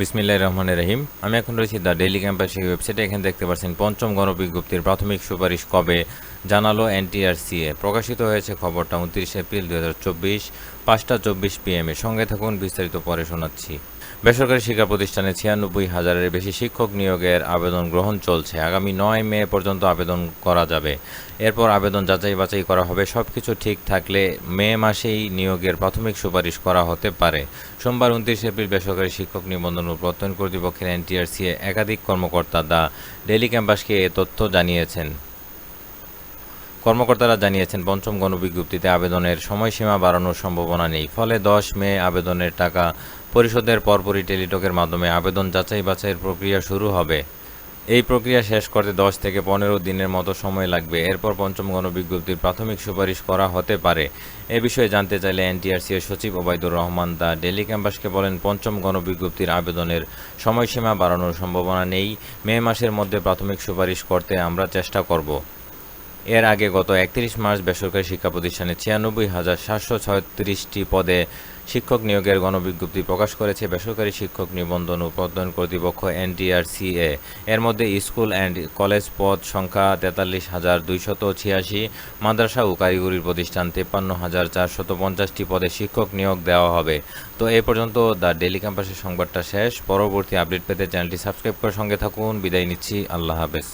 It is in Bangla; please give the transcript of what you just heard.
বিসমিল্লাহ রহমান রহিম। আমি এখন রয়েছি দ্য ডেইলি ক্যাম্পাসের ওয়েবসাইটে এখানে দেখতে পাচ্ছেন, পঞ্চম গণবিজ্ঞপ্তির প্রাথমিক সুপারিশ কবে জানালো এনটিআরসিএ। প্রকাশিত হয়েছে খবরটা উনত্রিশে এপ্রিল দু হাজার চব্বিশ, পাঁচটা চব্বিশ পিএমে সঙ্গে থাকুন, বিস্তারিত পরে শোনাচ্ছি। বেসরকারি শিক্ষা প্রতিষ্ঠানে ছিয়ানব্বই হাজারের বেশি শিক্ষক নিয়োগের আবেদন গ্রহণ চলছে। আগামী নয় মে পর্যন্ত আবেদন করা যাবে। এরপর আবেদন যাচাই বাছাই করা হবে। সব কিছু ঠিক থাকলে মে মাসেই নিয়োগের প্রাথমিক সুপারিশ করা হতে পারে। সোমবার উনত্রিশ এপ্রিল বেসরকারি শিক্ষক নিবন্ধন ও প্রত্যয়ন কর্তৃপক্ষের এনটিআরসিএ একাধিক কর্মকর্তা দ্য ডেলি ক্যাম্পাসকে এ তথ্য জানিয়েছেন। কর্মকর্তারা জানিয়েছেন, পঞ্চম গণবিজ্ঞপ্তিতে আবেদনের সময়সীমা বাড়ানোর সম্ভাবনা নেই। ফলে দশ মে আবেদনের টাকা পরিশোধের পরপরই টেলিটকের মাধ্যমে আবেদন যাচাই বাছাইয়ের প্রক্রিয়া শুরু হবে। এই প্রক্রিয়া শেষ করতে দশ থেকে পনেরো দিনের মতো সময় লাগবে। এরপর পঞ্চম গণবিজ্ঞপ্তির প্রাথমিক সুপারিশ করা হতে পারে। এ বিষয়ে জানতে চাইলে এনটিআরসি এর সচিব ওবায়দুর রহমান দা ডেলি ক্যাম্পাসকে বলেন, পঞ্চম গণবিজ্ঞপ্তির আবেদনের সময়সীমা বাড়ানোর সম্ভাবনা নেই। মে মাসের মধ্যে প্রাথমিক সুপারিশ করতে আমরা চেষ্টা করব। এর আগে গত একত্রিশ মার্চ বেসরকারি শিক্ষা প্রতিষ্ঠানে ছিয়ানব্বই হাজার সাতশো ছয়ত্রিশটি পদে শিক্ষক নিয়োগের গণবিজ্ঞপ্তি প্রকাশ করেছে বেসরকারি শিক্ষক নিবন্ধন ও প্রত্যয়ন কর্তৃপক্ষ, এনটিআরসিএ। এর মধ্যে স্কুল অ্যান্ড কলেজ পদ সংখ্যা তেতাল্লিশ হাজার দুইশত ছিয়াশি, মাদ্রাসা ও কারিগরি প্রতিষ্ঠান তেপ্পান্ন হাজার চারশত পঞ্চাশটি পদে শিক্ষক নিয়োগ দেওয়া হবে। তো এই পর্যন্ত দ্য ডেলি ক্যাম্পাসের সংবাদটা শেষ। পরবর্তী আপডেট পেতে চ্যানেলটি সাবস্ক্রাইব করে সঙ্গে থাকুন। বিদায় নিচ্ছি। আল্লাহ হাফেজ।